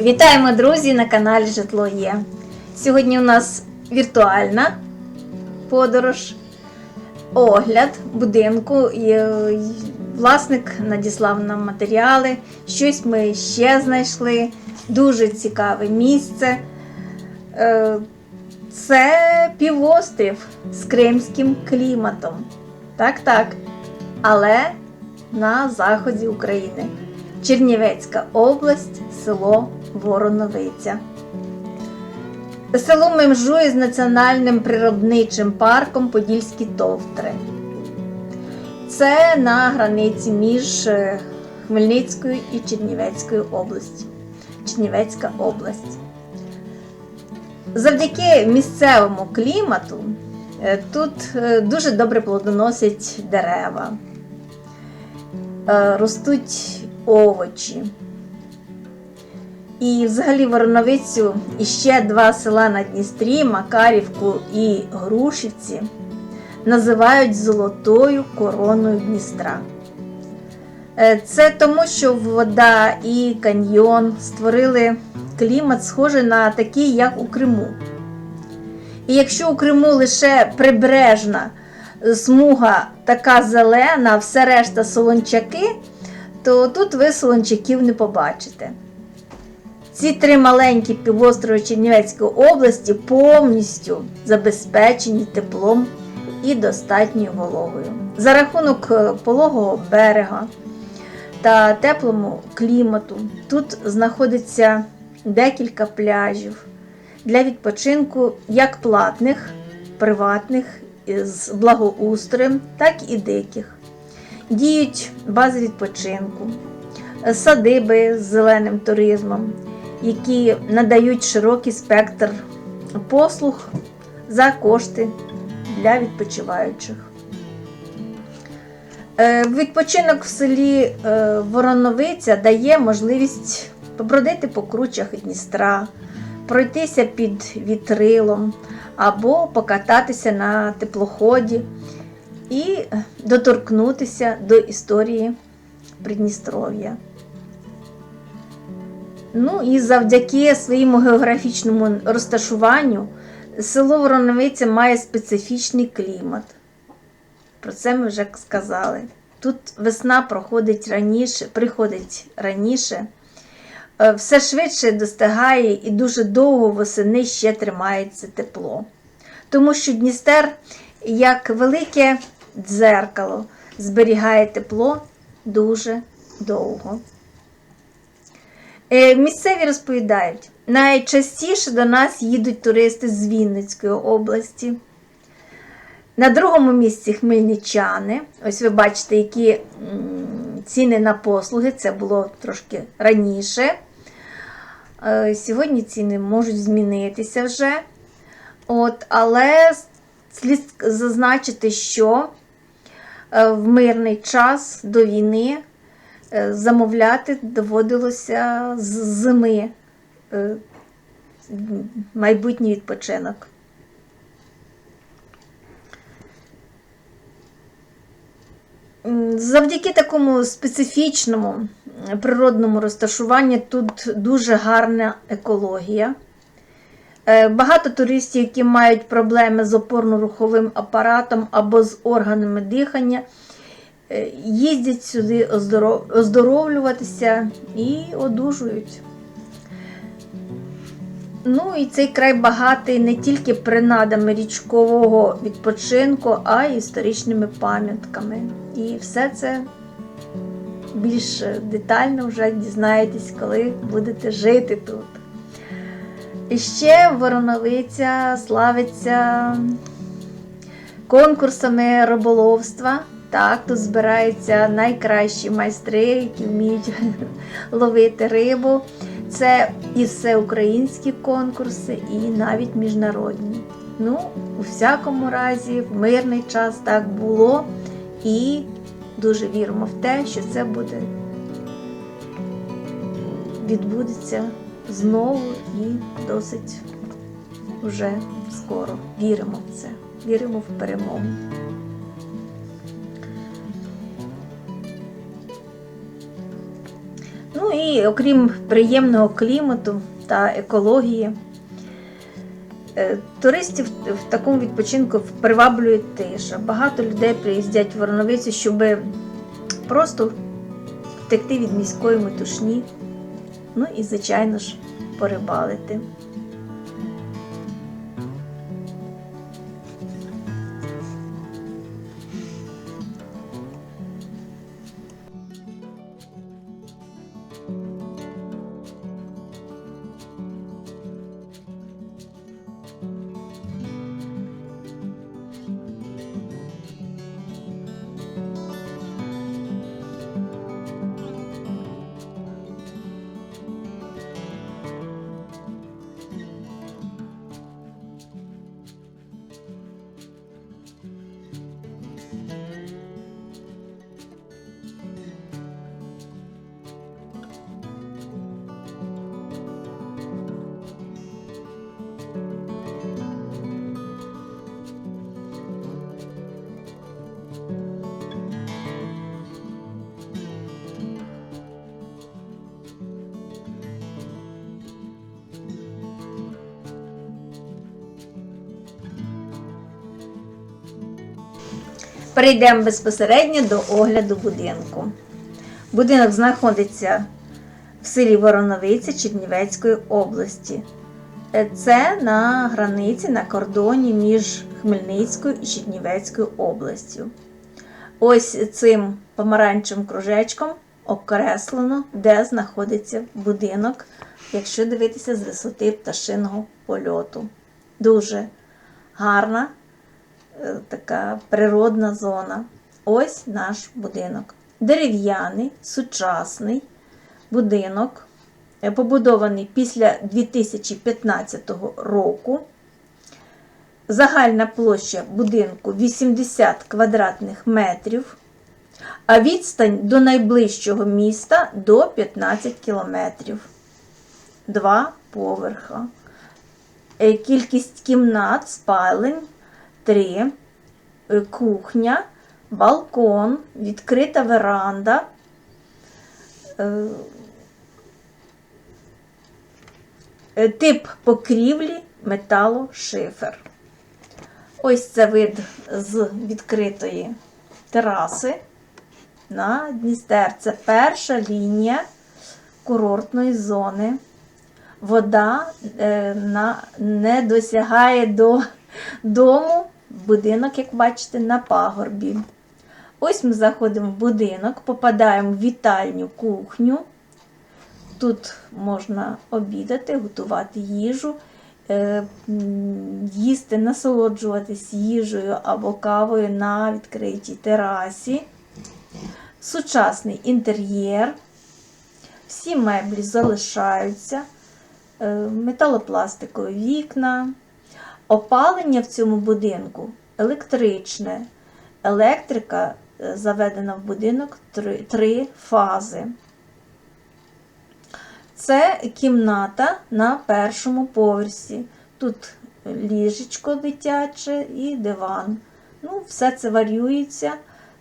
Вітаємо, друзі, на каналі Житло Є. Сьогодні у нас віртуальна подорож, огляд будинку. Е, Власник надіслав нам матеріали. Щось ми ще знайшли. Дуже цікаве місце. Е, Це півострів з кримським кліматом. Так, так. Але на заході України. Чернівецька область, село Вороновиця. Село межує з національним природничим парком Подільські Товтри. Це на границі між е, Хмельницькою і Чернівецькою областю. Чернівецька область. Завдяки місцевому клімату е, тут е, дуже добре плодоносять дерева, ростуть овочі. І взагалі Вороновицю і ще два села на Дністрі, Макарівку і Грушівці, називають Золотою короною Дністра. Е, Це тому, що вода і каньйон створили клімат, схожий на такий, як у Криму. І якщо у Криму лише прибережна смуга така зелена, а все решта солончаки, то тут ви солончаків не побачите. Ці три маленькі півострови Чернівецької області повністю забезпечені теплом і достатньою вологою. За рахунок е, пологого берега та теплому клімату тут знаходиться декілька пляжів для відпочинку як платних, приватних з благоустроєм, так і диких. Діють бази відпочинку, садиби з зеленим туризмом, які надають широкий спектр послуг за кошти для відпочиваючих. Е, Відпочинок в селі е, Вороновиця дає можливість побродити по кручах Дністра, пройтися під вітрилом або покататися на теплоході і доторкнутися до історії Придністров'я. Ну і завдяки своєму географічному розташуванню село Вороновиця має специфічний клімат. Про це ми вже сказали. Тут весна проходить раніше, приходить раніше, е, все швидше достигає і дуже довго восени ще тримається тепло. Тому що Дністер, як велике дзеркало, зберігає тепло дуже довго. Е, Місцеві розповідають, найчастіше до нас їдуть туристи з Вінницької області. На другому місці хмельничани. Ось ви бачите, які ціни на послуги. Це було трошки раніше. Е, Сьогодні ціни можуть змінитися вже. От, але слід зазначити, що е, в мирний час до війни замовляти доводилося з зими е, майбутній відпочинок. Завдяки такому специфічному природному розташуванню тут дуже гарна екологія. Е, Багато туристів, які мають проблеми з опорно-руховим апаратом або з органами дихання, е, їздять сюди оздоровлюватися і одужують. Ну і цей край багатий не тільки принадами річкового відпочинку, а й історичними пам'ятками. І все це більш детально вже дізнаєтесь, коли будете жити тут. І ще Вороновиця славиться конкурсами риболовства. Так, тут збираються найкращі майстри, які вміють ловити рибу. Це і всеукраїнські конкурси, і навіть міжнародні. Ну, у всякому разі, в мирний час так було, і дуже віримо в те, що це буде відбудеться знову і досить вже скоро. Віримо в це, віримо в перемогу. Окрім приємного клімату та екології, е, туристів в такому відпочинку приваблює тиша. Багато людей приїздять в Вороновицю, щоб просто втекти від міської метушні. Ну і, звичайно ж, порибалити. Перейдемо безпосередньо до огляду будинку. Будинок знаходиться в селі Вороновиця Чернівецької області. Е, Це на границі на кордоні між Хмельницькою і Чернівецькою областю. Ось цим помаранчевим кружечком окреслено, де знаходиться будинок, якщо дивитися з висоти пташиного польоту. Дуже гарна така природна зона. Ось наш будинок. Дерев'яний, сучасний будинок, е, побудований після 2015 року. Загальна площа будинку 80 квадратних метрів, а відстань до найближчого міста до 15 кілометрів. Два поверха. Е, Кількість кімнат, спалень 3, кухня, балкон, відкрита веранда. е, е, Тип покрівлі металошифер. Ось це вид з відкритої тераси на Дністер. Це перша лінія курортної зони. Вода е, не досягає до дому. Будинок, як бачите, на пагорбі. Ось ми заходимо в будинок, попадаємо в вітальню кухню. Тут можна обідати, готувати їжу, е, їсти, насолоджуватись їжею або кавою на відкритій терасі. Сучасний інтер'єр. Всі меблі залишаються, е, металопластикові вікна. Опалення в цьому будинку електричне. Електрика е, заведена в будинок три, три фази. Це кімната на першому поверсі. Тут ліжечко дитяче і диван. Ну, все це варіюється.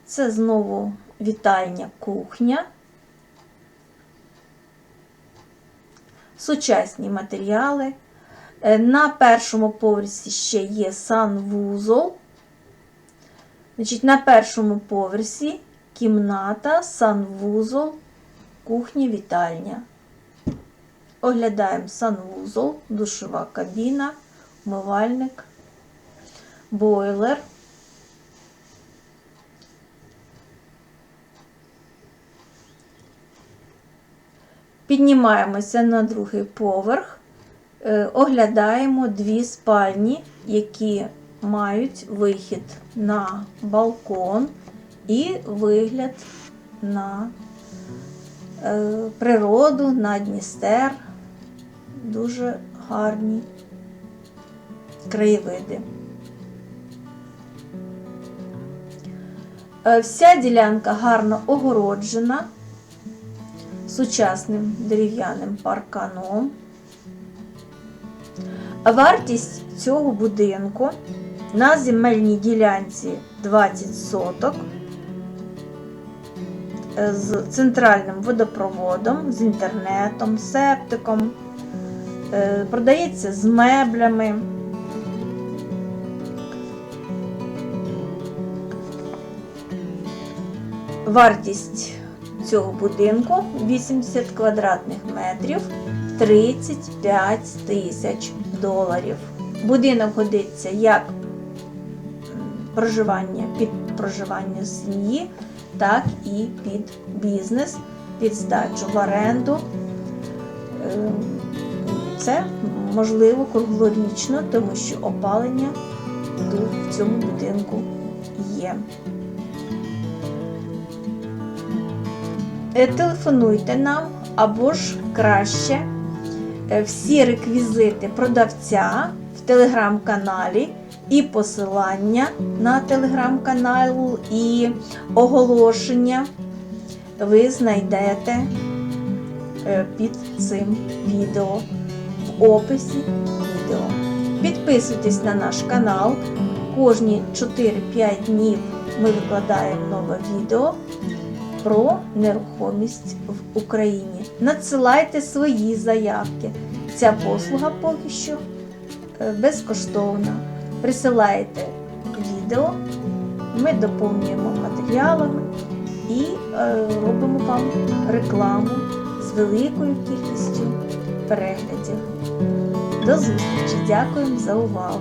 Це знову вітальня кухня. Сучасні матеріали. Е, На першому поверсі ще є санвузол. Значить, на першому поверсі кімната, санвузол, кухня, вітальня. Оглядаємо санвузол, душова кабіна, умивальник, бойлер. Піднімаємося на другий поверх, оглядаємо дві спальні, які мають вихід на балкон і вигляд на е, природу, на Дністер. Дуже гарні краєвиди. Е, Вся ділянка гарно огороджена сучасним дерев'яним парканом. Вартість цього будинку на земельній ділянці 20 соток з центральним водопроводом, з інтернетом, септиком, е, продається з меблями. Вартість цього будинку 80 квадратних метрів 35 тисяч доларів. Будинок годиться як проживання під проживання сім'ї, так і під бізнес, під здачу в оренду. Ем, Це можливо круглорічно, тому що опалення тут в цьому будинку є. Е, Телефонуйте нам або ж краще всі реквізити продавця в телеграм-каналі і посилання на телеграм-канал і оголошення ви знайдете е, під цим відео в описі відео. Підписуйтесь на наш канал. Кожні 4-5 днів ми викладаємо нове відео про нерухомість в Україні. Надсилайте свої заявки. Ця послуга поки що е, безкоштовна. Присилайте відео, ми доповнюємо матеріалами і е, робимо вам рекламу з великою кількістю переглядів. До зустрічі! Дякуємо за увагу!